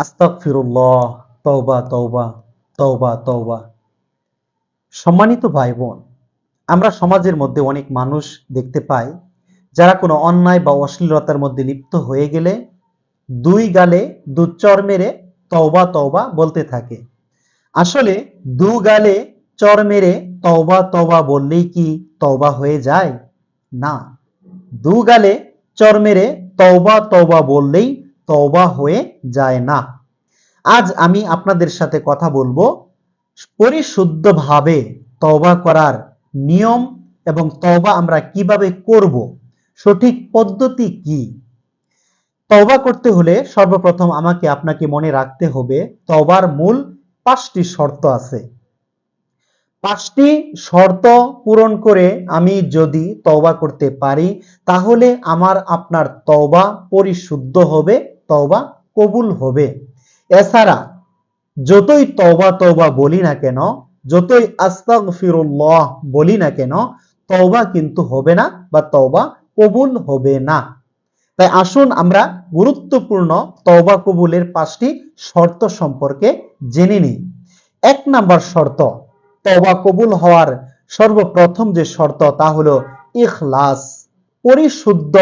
আস্তাগফিরুল্লাহ, তওবা তওবা তওবা তওবা। সম্মানিত ভাই বোন আমরা সমাজের মধ্যে অনেক মানুষ দেখতে পাই, যারা কোনো অন্যায় বা অশ্লীলতার মধ্যে লিপ্ত হয়ে গেলে দুই গালে দু চর মেরে তওবা তওবা বলতে থাকে। আসলে দু গালে চর মেরে তওবা তওবা বললেই কি তওবা হয়ে যায়? না। দু গালে চর মেরে তওবা তওবা বললেই তওবা হয়ে যায় না। আজ আমি আপনাদের সাথে কথা বলব পরিশুদ্ধভাবে তওবা করার নিয়ম এবং তওবা আমরা কীভাবে করব, সঠিক পদ্ধতি কি? তওবা করতে হলে সর্বপ্রথম আমাকে আপনাকে মনে রাখতে হবে তওবার মূল পাঁচটি শর্ত আছে। পাঁচটি শর্ত পূরণ করে আমি যদি তওবা করতে পারি, তাহলে আমার আপনার তওবা পরিশুদ্ধ হবে তওবা কবুল হবে। এছাড়া যতই তওবা তওবা বলি না কেন, যতই আস্তাগফিরুল্লাহ বলি না কেন, তওবা কিন্তু হবে না বা তওবা কবুল হবে না। তাই আসুন আমরা গুরুত্বপূর্ণ তওবা কবুলের পাঁচটি শর্ত সম্পর্কে জেনে নিই। এক নাম্বার শর্ত, তওবা কবুল হওয়ার সর্বপ্রথম যে শর্ত তা হলো ইখলাস, পরিশুদ্ধ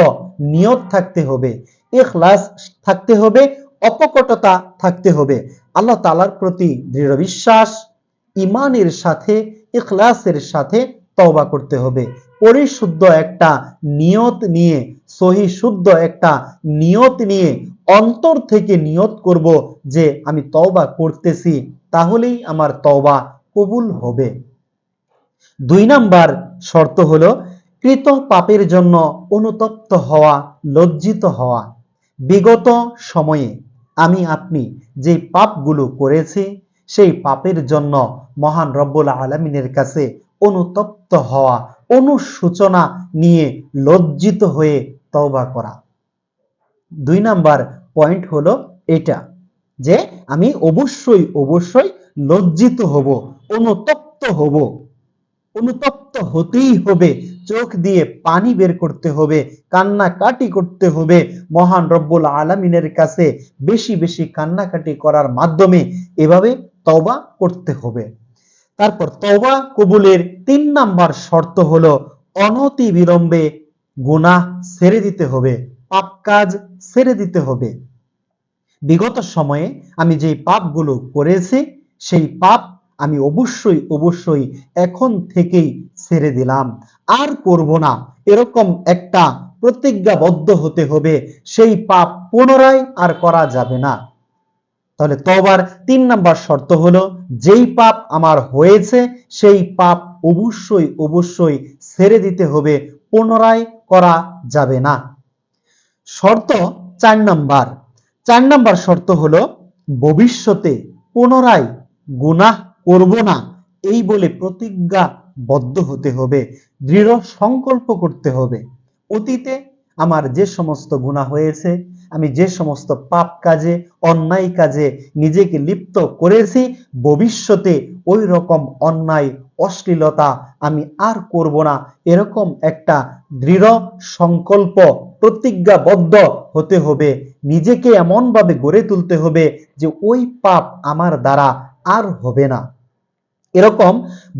নিয়ত থাকতে হবে। ইখলাস থাকতে হবে, অপকটতা থাকতে হবে। আল্লাহ তালার প্রতি দৃঢ় বিশ্বাস ইমানের সাথে, ইখলাসের সাথে তওবা করতে হবে। পরিশুদ্ধ একটা নিয়ত নিয়ে, সহি শুদ্ধ একটা নিয়ত নিয়ে অন্তর থেকে নিয়ত করব যে, আমি তওবা করতেছি, তাহলেই আমার তওবা কবুল হবে। দুই নাম্বার শর্ত হলো, কৃত পাপের জন্য অনুতপ্ত হওয়া, লজ্জিত হওয়া। বিগত সময়ে আমি আপনি যে পাপগুলো করেছি, সেই পাপের জন্য মহান রব্বুল আলমিনের কাছে অনুতপ্ত হওয়া অনুসূচনা নিয়ে লজ্জিত হয়ে তওবা করা। দুই নাম্বার পয়েন্ট হলো এটা, যে আমি অবশ্যই অবশ্যই লজ্জিত হব, অনুতপ্ত হব, অনুতপ্ত হতেই হবে চোখ দিয়ে পানি বের করতে হবে, কান্নাকাটি করতে হবে। মহান রব্বুল আলমিনের কাছে বেশি বেশি কান্নাকাটি করার মাধ্যমে এভাবে তওবা করতে হবে। তারপর তওবা কবুলের তিন নাম্বার শর্ত হলো অনতি বিলম্বে গুনাহ ছেড়ে দিতে হবে, পাপ কাজ ছেড়ে দিতে হবে। বিগত সময়ে আমি যে পাপগুলো করেছি, সেই পাপ আমি অবশ্যই অবশ্যই এখন থেকেই ছেড়ে দিলাম। আর করব না। এরকম একটা প্রতিজ্ঞাবদ্ধ হতে হবে, সেই পাপ পুনরায় আর করা যাবে না। তাহলে তবার তিন নাম্বার শর্ত হলো, যেই পাপ আমার হয়েছে, সেই পাপ অবশ্যই অবশ্যই ছেড়ে দিতে হবে, পুনরায় করা যাবে না। শর্ত চার নাম্বার। চার নাম্বার শর্ত হলো, ভবিষ্যতে পুনরায় গুনাহ করব না, এই বলে প্রতিজ্ঞাবদ্ধ হতে হবে, দৃঢ় সংকল্প করতে হবে। অতীতে আমার যে সমস্ত গুণা হয়েছে, আমি যে সমস্ত পাপ কাজে, অন্যায় কাজে নিজেকে লিপ্ত করেছি, ভবিষ্যতে ওই রকম অন্যায়, অশ্লীলতা আমি আর করব না। এরকম একটা দৃঢ় সংকল্প প্রতিজ্ঞাবদ্ধ হতে হবে। নিজেকে এমনভাবে গড়ে তুলতে হবে যে ওই পাপ আমার দ্বারা আর হবে না। এরকম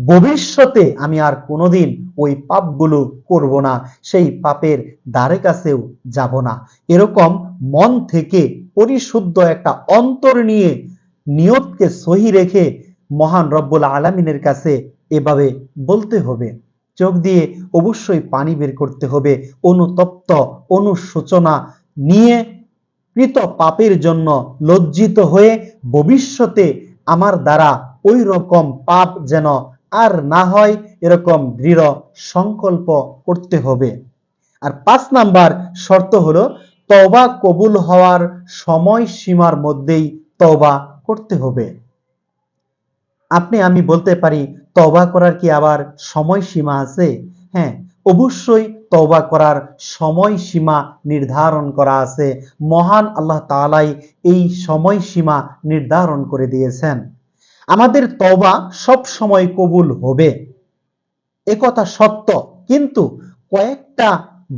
ভবিষ্যতে আমি আর কোনোদিন ওই পাপগুলো করব না, সেই পাপের দ্বারে কাছেও যাব না। এরকম মন থেকে পরিশুদ্ধ একটা অন্তর নিয়ে নিয়তকে সহি রেখে মহান রব্বুল আলমিনের কাছে এভাবে বলতে হবে। চোখ দিয়ে অবশ্যই পানি বের করতে হবে, অনুতপ্ত, অনুশোচনা নিয়ে কৃত পাপের জন্য লজ্জিত হয়ে ভবিষ্যতে আমার দ্বারা ওই রকম পাপ যেন আর না হয়, এরকম দৃঢ় সংকল্প করতে হবে। আর পাঁচ নাম্বার শর্ত হলো তবা কবুল হওয়ার সময় সীমার মধ্যেই তবা করতে হবে। আপনি, আমি বলতে পারি তবা করার কি আবার সময় সীমা আছে? হ্যাঁ অবশ্যই তবা করার সময় সীমা নির্ধারণ করা আছে। মহান আল্লাহ তালাই এই সময় সীমা নির্ধারণ করে দিয়েছেন। আমাদের তবা সব সময় কবুল হবে। একথা সত্য, কিন্তু কয়েকটা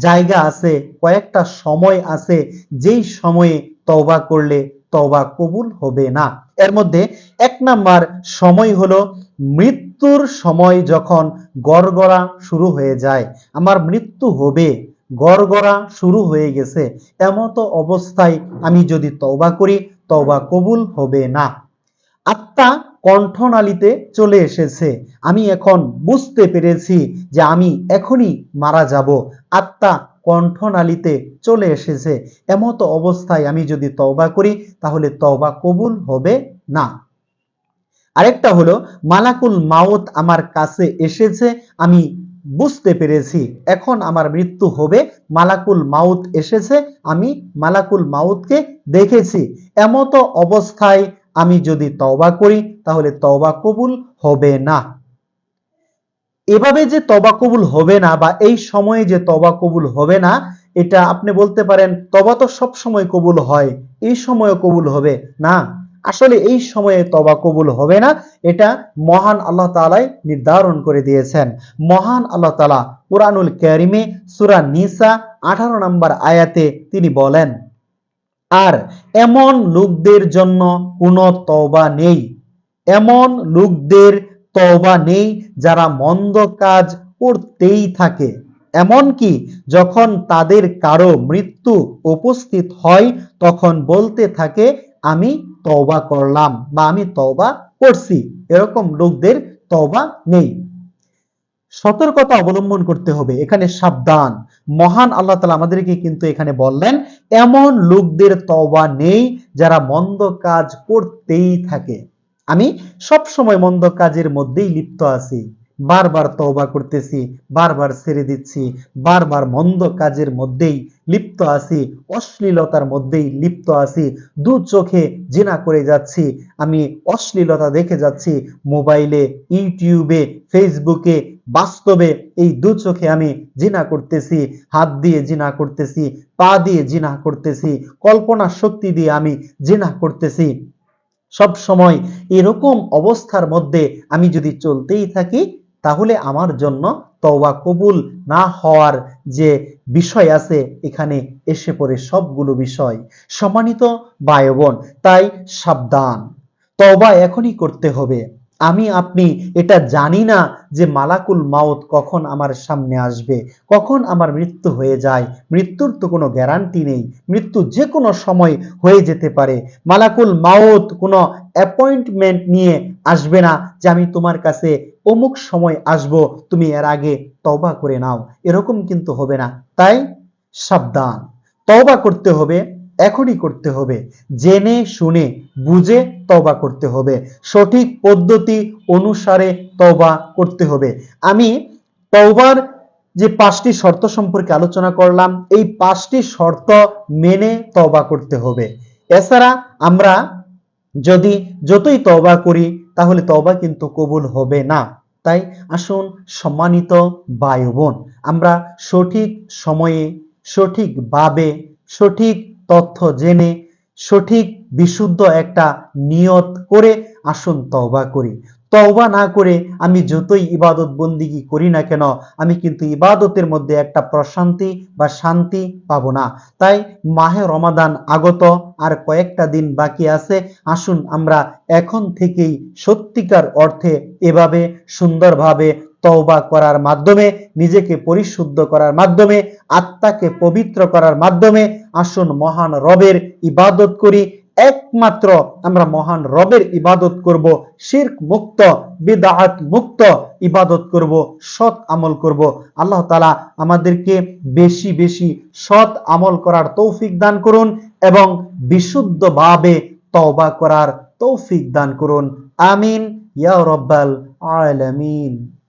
জায়গা আছে, কয়েকটা সময় আছে, যেই সময়ে তওবা করলে তওবা কবুল হবে না। এর মধ্যে এক নাম্বার সময় হলো মৃত্যুর সময় যখন গড়গড়া শুরু হয়ে যায়। আমার মৃত্যু হবে, গড়গড়া শুরু হয়ে গেছে, এমতো অবস্থায় আমি যদি তওবা করি, তওবা কবুল হবে না। আত্মা কণ্ঠনালীতে চলে এসেছে। আমি এখন বুঝতে পেরেছি যে আমি এখনই মারা যাব। আত্মা কণ্ঠনালীতে চলে এসেছে। এমতো অবস্থায় আমি যদি তওবা করি, তাহলে তওবা কবুল হবে না। আরেকটা হলো, মালাকুল মাউত আমার কাছে এসেছে, আমি বুঝতে পেরেছি। এখন আমার মৃত্যু হবে, মালাকুল মাউত এসেছে, আমি মালাকুল মাউতকে দেখেছি। এমতো অবস্থায় আমি যদি তওবা করি, তাহলে তওবা কবুল হবে না। এভাবে যে তবা কবুল হবে না বা এই সময়ে যে তবা কবুল হবে না, এটা আপনি বলতে পারেন তবা তো সব সময় কবুল হয়, এই সময়ে কবুল হবে না। আসলে এই সময়ে তবা কবুল হবে না, এটা মহান আল্লাহ তালাই নির্ধারণ করে দিয়েছেন। মহান আল্লাহ তালা কোরআনুল ক্যারিমে সুরা নিসা আঠারো নম্বর আয়াতে তিনি বলেন আর এমন লোকদের জন্য কোনো তওবা নেই। এমন লোকদের তওবা নেই যারা মন্দ কাজ করতেই থাকে। এমনকি যখন তাদের কারও মৃত্যু উপস্থিত হয়, তখন বলতে থাকে, আমি তওবা করলাম বা আমি তওবা করছি। এরকম লোকদের তওবা নেই। সতর্কতা অবলম্বন করতে হবে। এখানে সাবধান। মহান আল্লাহ তালা আমাদেরকে কিন্তু এখানে বললেন, এমন লোকদের তওবা নেই যারা মন্দ কাজ করতেই থাকে। আমি সব সময় মন্দ কাজের মধ্যেই লিপ্ত আছি। বারবার তওবা করতেছি, বারবার ছেড়ে দিচ্ছি, বারবার মন্দ কাজের মধ্যেই লিপ্ত আছি, অশ্লীলতার মধ্যেই লিপ্ত আছি, দু চোখে জিনা করে যাচ্ছি, আমি অশ্লীলতা দেখে যাচ্ছি, মোবাইলে, ইউটিউবে, ফেসবুকে, বাস্তবে এই দু চোখে আমি জিনা করতেছি, হাত দিয়ে জিনা করতেছি, পা দিয়ে জিনা করতেছি, কল্পনা শক্তি দিয়ে আমি জিনা করতেছি। সব সময় এরকম অবস্থার মধ্যে আমি যদি চলতেই থাকি তাহলে আমার জন্য তওবা কবুল না হওয়ার যে বিষয় আছে, এখানে এসে পড়ে সবগুলো বিষয়। সম্মানিত ভাই বোন তাই সাবধান। তওবা এখনই করতে হবে। আমি, আপনি এটা জানি না যে মালাকুল মাউত কখন আমার সামনে আসবে, কখন আমার মৃত্যু হয়ে যায়। মৃত্যুর তো কোনো গ্যারান্টি নেই। মৃত্যু যে কোনো সময় হয়ে যেতে পারে। মালাকুল মাউত কোনো অ্যাপয়েন্টমেন্ট নিয়ে আসবে না যে আমি তোমার কাছে অমুক সময় আসব, তুমি এর আগে তওবা করে নাও। এরকম কিন্তু হবে না। তাই সাবধান। তওবা করতে হবে, এখনই করতে হবে। জেনে, শুনে, বুঝে তবা করতে হবে। সঠিক পদ্ধতি অনুসারে তবা করতে হবে। আমি তওবার যে পাঁচটি শর্ত সম্পর্কে আলোচনা করলাম, এই পাঁচটি শর্ত মেনে তবা করতে হবে। এছাড়া আমরা যদি যতই তবা করি, তাহলে তবা কিন্তু কবুল হবে না। তাই আসুন সম্মানিত বায়ু বোন আমরা সঠিক সময়ে সঠিকভাবে সঠিক তথ্য জেনে, সঠিক বিশুদ্ধ একটা নিয়ত করে আসুন তবা করি। তওবা না করে আমি যতই ইবাদত বন্দিগি করি না কেন, আমি কিন্তু ইবাদতের মধ্যে একটা প্রশান্তি বা শান্তি পাবো না। তাই মাহে রমাদান আগত আর কয়েকটা দিন বাকি আছে, আসুন আমরা এখন থেকেই সত্যিকার অর্থে এভাবে সুন্দরভাবে তওবা করার মাধ্যমে, নিজেকে পরিশুদ্ধ করার মাধ্যমে, আত্মাকে পবিত্র করার মাধ্যমে, আসুন মহান রবের ইবাদত করি একমাত্র আমরা মহান রবের ইবাদত করব, শিরক মুক্ত বিদাত মুক্ত ইবাদত করব, সৎ আমল করব। আল্লাহ তালা আমাদেরকে বেশি বেশি সৎ আমল করার তৌফিক দান করুন এবং বিশুদ্ধভাবে তওবা করার তৌফিক দান করুন। আমিন, ইয়া রব্বাল আলামিন।